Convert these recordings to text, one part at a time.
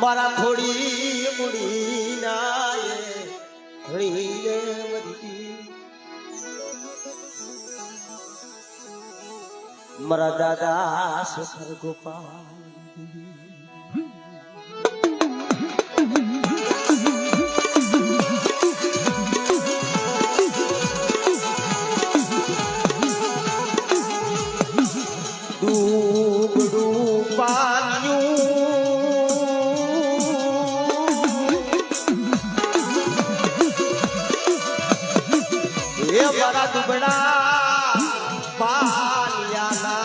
મારા થોડી મુડી નાય એ ઘડી રે મરી દાદા શેખર ગોપાલ. મારા દુબળા પાલિયાના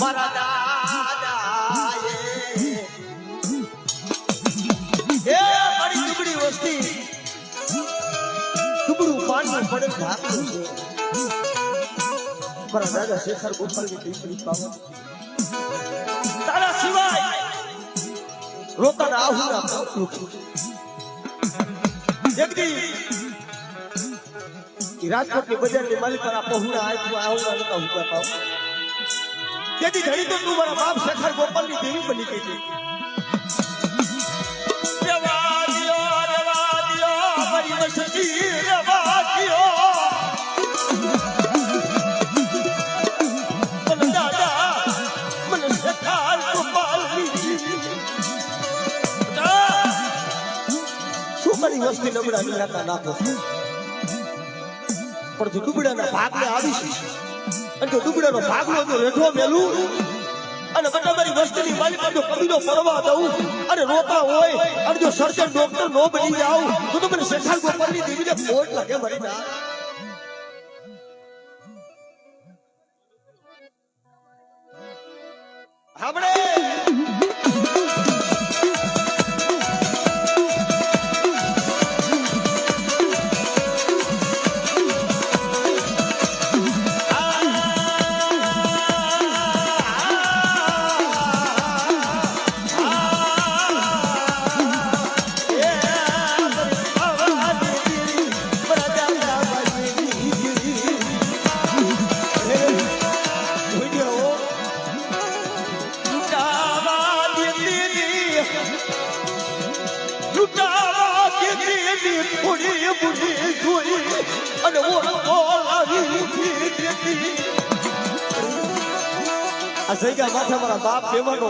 મારા દાદા એ મારી દુબળી વસ્તી. દાદા શેખર ગોપાલની દીકરી પાવન. પાપલું છે. જગદી ઈ રાજકોટની બજારની માલિક પર આ પહોળા આપ્યું આહુના નતા હુકા પાવ તેથી ઘણી તો તું મારા બાપ શેખર ગોપાલની દેવી બની ગઈ. હતી રેવા દ્યો, રેવા દ્યો, મારી વસતી રેવા વસ્તી નબળા નિરાતા નાખો. રેઠો મેલું, અને બધા મારી વસ્તીની માલિક જો કબીલો ફરવા દઉં, અને રોતા હોય, અને જો સર્જન ડોક્ટર નો બની જાઉં, તો તો મને શેખાર ગોપાલની દેવીને ખોટ લાગે મરી ના જગ્યા મારા બાપ દેવાનો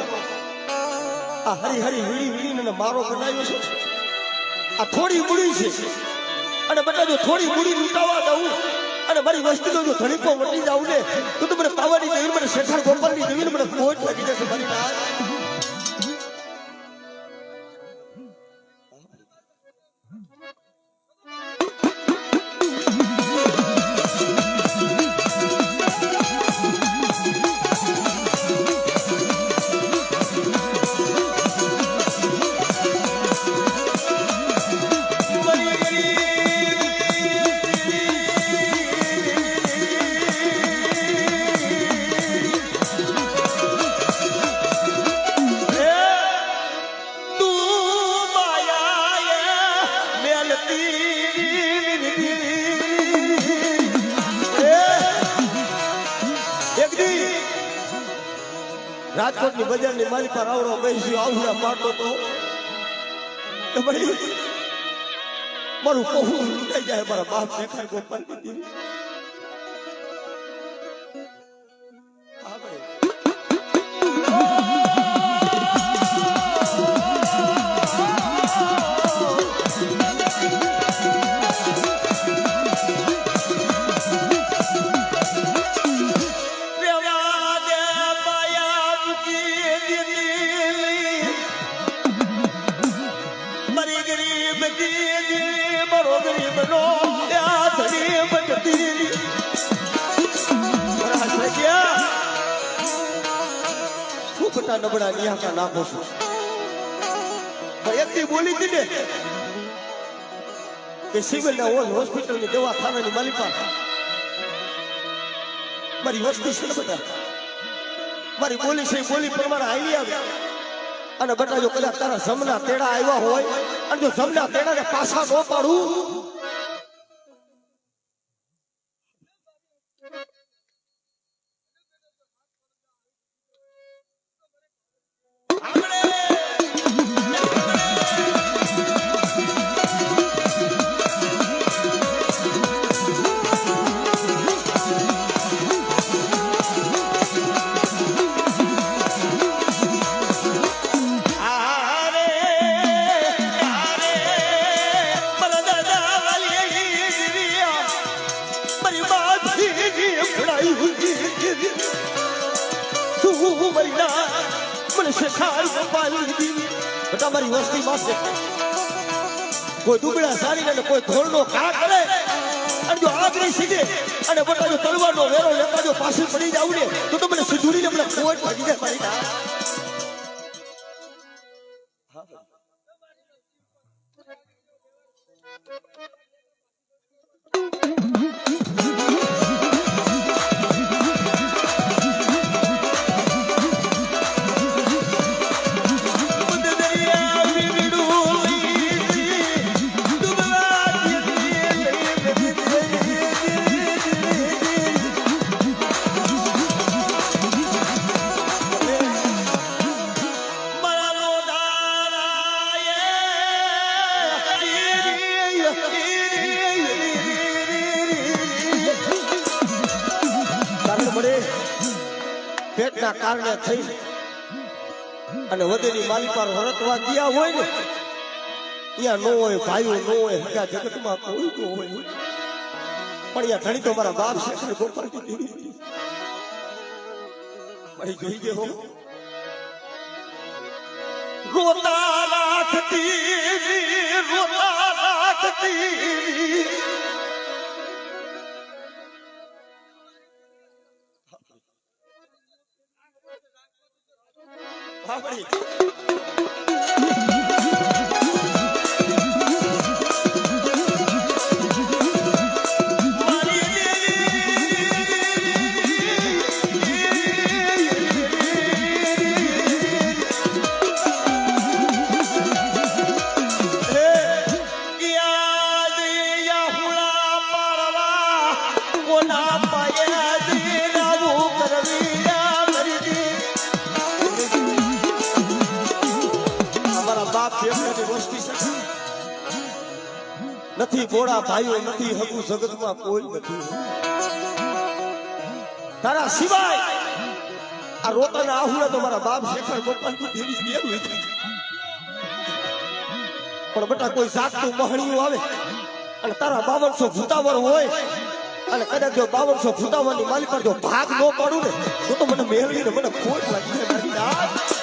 આ હરી હરી વીડી વીડીને મારો બનાવ્યો છે. આ થોડી મૂડી છે. અને બધા જો થોડી મૂડી લૂંટાવા દઉં, અને મારી વસ્તીનો જો ધણીકો વટી જાઉં ને, તો તમને મને પાવાની જમીન મને શેખર ગોપાલની જમીન મને ખોટ લાગી જશે. મારી બજારની મારી પર આવડો બેસી આવડા પાડતો તો. તો ભાઈ, મારું કહું લૂંટાઈ જાય, મારા બાપ દેખાય ગોપાલ નાખો છો. પણ એક દી બોલી હતી ને કે સિવિલ ના હોસ્પિટલની દવાખાનાની માલિકા મારી વસ્તી છે બધા? મારી બોલી છે બોલી પ્રમાણે આવી આવે. અને બધા જો કદાચ તારા જમના તેડા આવ્યા હોય, અને જો જમના તેડા ને પાછા ન પાડું બધા મારી પાસે કોઈ દુબળા સારી ને કોઈ ધોળનો કાક કરે, અને જો આગળ સીધે, અને બટા જો તલવારનો વેરો લેતા જો પાછળ પડી જાવ ને તો તમને મને સુધુરીને મને કોઈ ભાગી જાય પેટના કારણે થઈ અને વધેલી માલી વરતવા ગયા હોય ને, ત્યાં નો હોય, ભાઈઓ નો હોય, હગા જગતમાં કોઈ નો હોય. પણ યા ધણી તો મારા બાપ છે, અને ગોપાલ મારી જોઈ ગયો રોતા રાખતી રોતા રાખતી હા ભાઈ અમારા નથી ગોળા ભાઈઓ નથી હગુ જગતમાં કોઈ નથી. તારા સિવાય આ રોતાના આહુડા તો મારા બાપ શેખર ગોપાલ દેવી દેવું પણ બટા, કોઈ જાગતું મહણિયું આવે અને તારા બાવનસો ભૂતાવર હોય અને કદાચ જો બાવનસો ભૂતાવરની માલિક પર જો ભાગ ન પાડું ને, તો તો મને મેળવીને મને ખોટ લાગી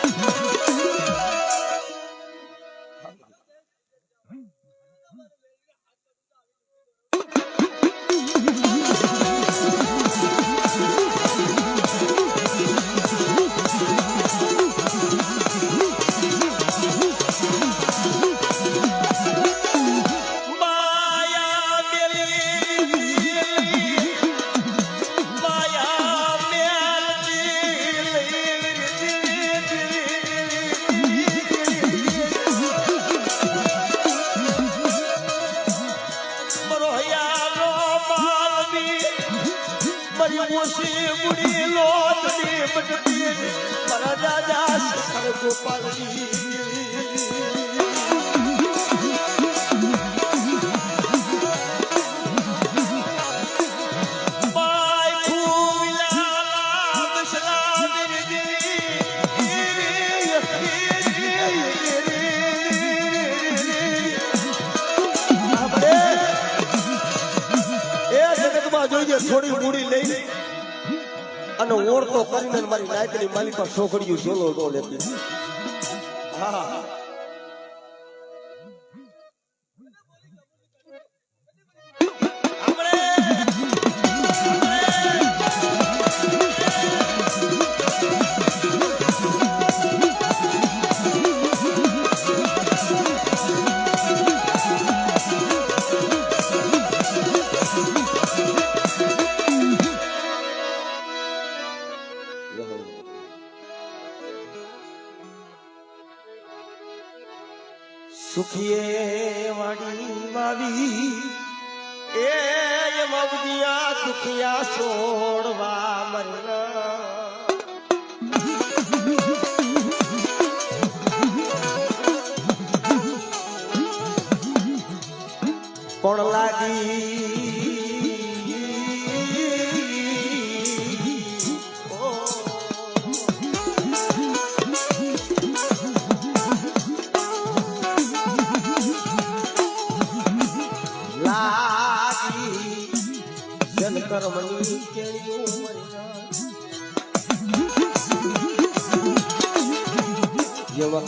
નાયકની માલિક પર છોકરીયું સોલો લેતી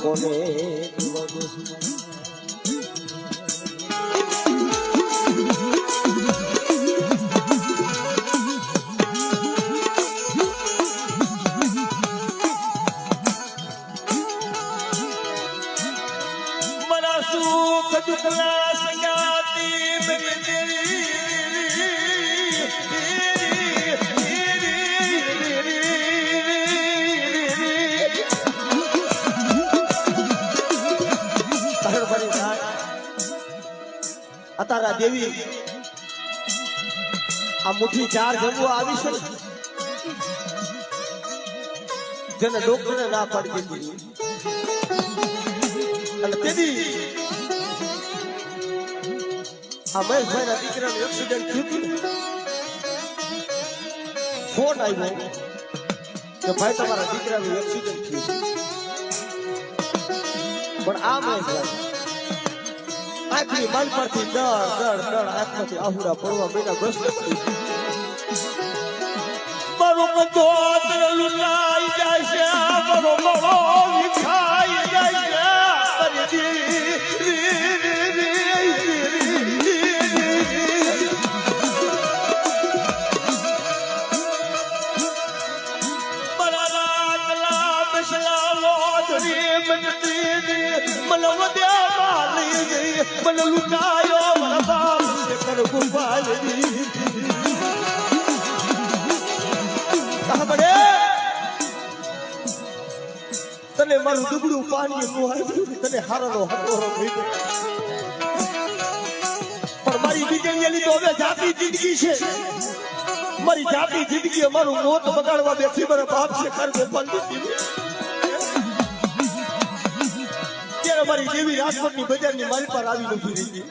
જેવા ચાર જમવા આવી છે જેને ડોક્ટરે ના પાડી દીધી. આ મહેશભાઈ ના દીકરાનું એક્સિડન્ટ થયું હતું. ફોન આવ્યો કે ભાઈ તમારા દીકરાનું એક્સિડન્ટ થયું પણ આ મહેશભાઈ આખરી માલ પરથી દળ દળ દળ આંખમાંથી આહુરા પડવા મહિના ભ્રષ્ટ મારો બધો લુલાઈ જાય છે, મારો મળો વિખાઈ જાય છે. મારા. મને મારી મને લૂંટાયો મારા બાપ કર ગુપાલી તને મારું દુબળું પાણી તને હારો થઈ પણ મારી બીજેલી તો હવે જાતી જિંદગી છે. મારી જાતી જિંદગી મારું મોત બગાડવા બેઠી મારા બાપ છે કર ગોપાલ ત્યારે મારી દેવી રાજકોટની બજારની મારી પર આવી નથી રહી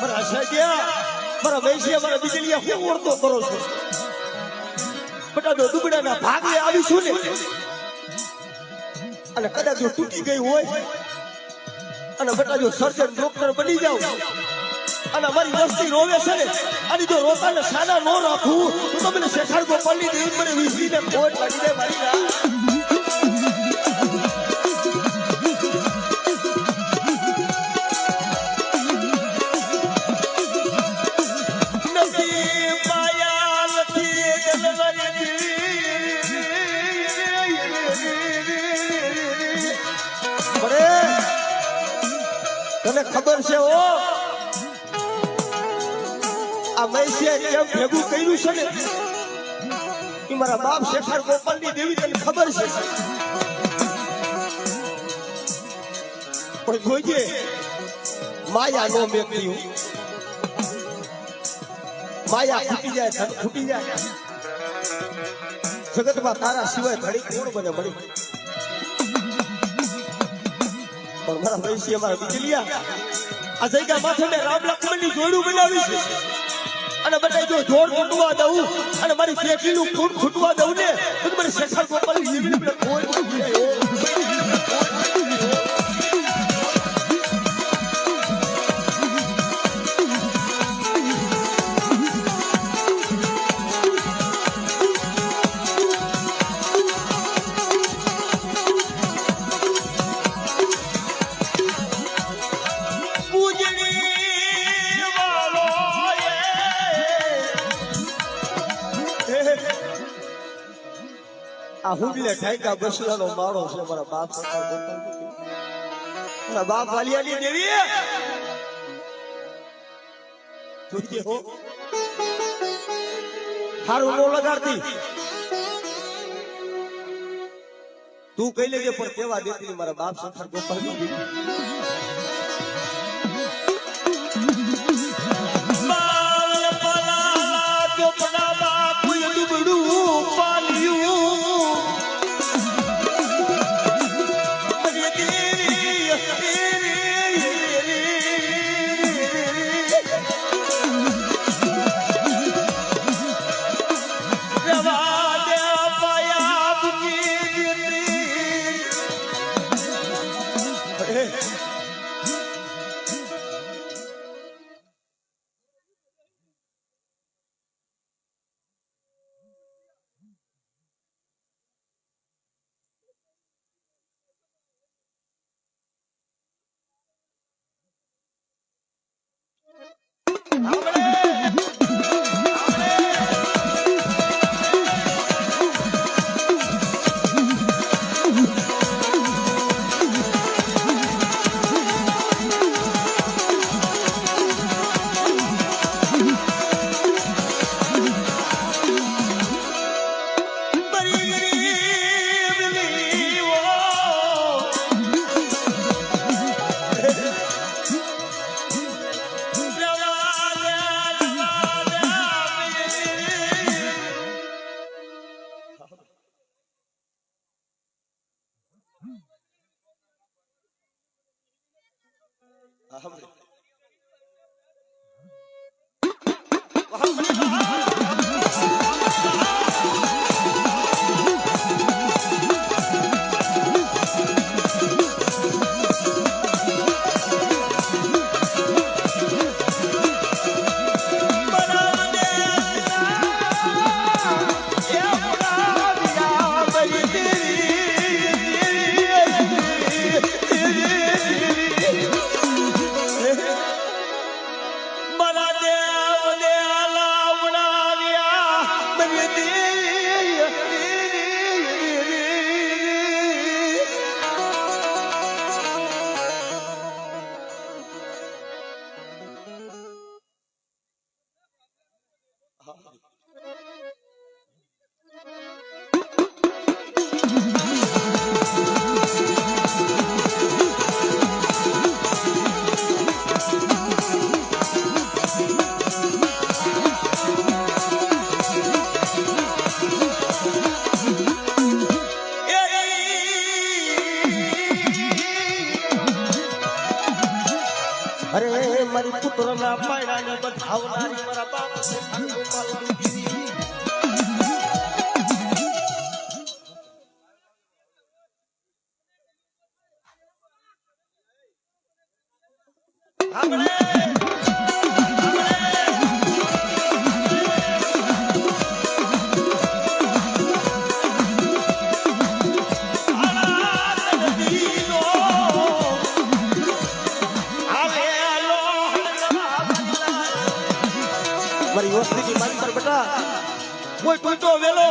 મારા સગ્યા મારા વૈશ્ય, મારા બીજલિયા હું ઓળતો કરો છો? બટા જો દુબળાના ભાગે આવીશું ને અને કદાચ જો તૂટી ગઈ હોય, અને બધા જો સર્જન ડોક્ટર બની જાવ અને અમારી વસ્તી રોવે છે ને, અને જો રોતાને સાદા ન રાખું, તો તમને શેખાડતો પલ્લી દેવી મને વીસીને ખોટ લાગી દે મારી ભેગું કર્યું છે ને એ મારા બાપ શેખાર ગોપાલની દેવી તને ખબર છે? પણ જોઈજે માયા નો મેકતી માયા ખૂટી જાય, ધન ખૂટી જાય. જગતમાં તારા સિવાય ઘડી કોણ બને મળી? પણ મારા વૈશ્ય મારા બીજલિયા, આ જગ્યા માથે રામ લક્ષ્મણની જોડું બનાવી છે. અને બધા જો જોડ ખૂટવા દઉં, અને મારી પેટીનું ખૂન ખૂટવા દઉં ને, તો મારી શેખર ગોપાલ કોઈ આ હુડલે ઠાકા બસલાનો માળો છે મારા બાપ મારા બાપ વાલિયાની દેવી જોઈએ હો? હારું નો લગાડતી. તું કહી લેજે પણ કેવા દેતી મારા બાપ સંસાર ગોપાલ મારી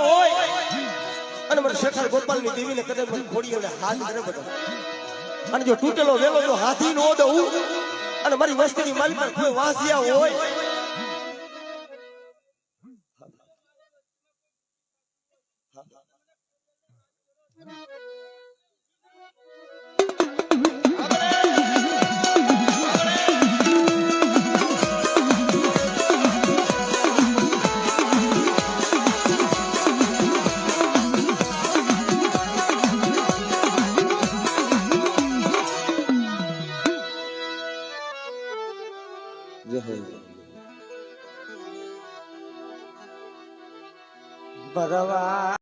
હોય, અને મારે શેખર ગોપાલની દેવીને કદાચ મને ખોડી હાથ કરે બેટા અને જો તૂટેલો વેલો જો હાથી નો દઉં. અને મારી વસ્તીની પર કોઈ વાસિયા હોય. બરવા